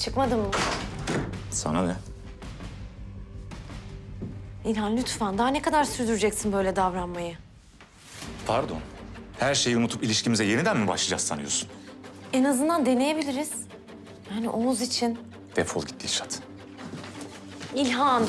Çıkmadın mı? Sana ne? İlhan lütfen daha ne kadar sürdüreceksin böyle davranmayı? Pardon. Her şeyi unutup ilişkimize yeniden mi başlayacağız sanıyorsun? En azından deneyebiliriz. Yani Oğuz için. Defol git Dilşat. İlhan.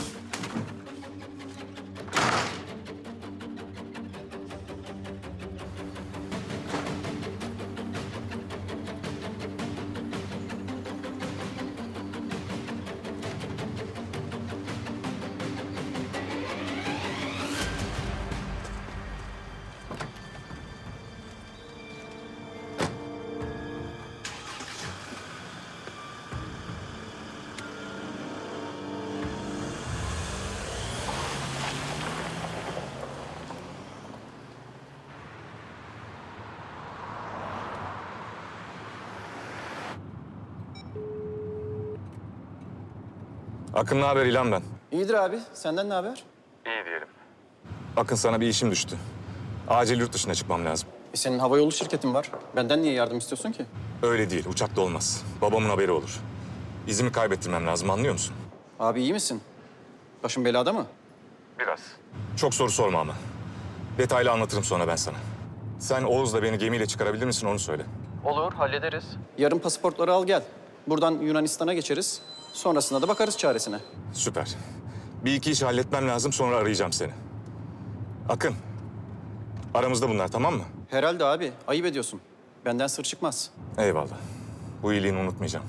Akın ne haber İlhan ben? İyidir abi. Senden ne haber? İyi diyelim. Akın sana bir işim düştü. Acil yurt dışına çıkmam lazım. E senin havayolu şirketin var. Benden niye yardım istiyorsun ki? Öyle değil, uçakta olmaz. Babamın haberi olur. İzimi kaybettirmem lazım, anlıyor musun? Abi iyi misin? Başın belada mı? Biraz. Çok soru sorma ama. Detaylı anlatırım sonra ben sana. Sen Oğuz'la beni gemiyle çıkarabilir misin onu söyle. Olur, hallederiz. Yarın pasaportları al gel. Buradan Yunanistan'a geçeriz. Sonrasında da bakarız çaresine. Süper. Bir iki iş halletmem lazım sonra arayacağım seni. Akın. Aramızda bunlar tamam mı? Herhalde abi. Ayıp ediyorsun. Benden sır çıkmaz. Eyvallah. Bu iyiliğini unutmayacağım.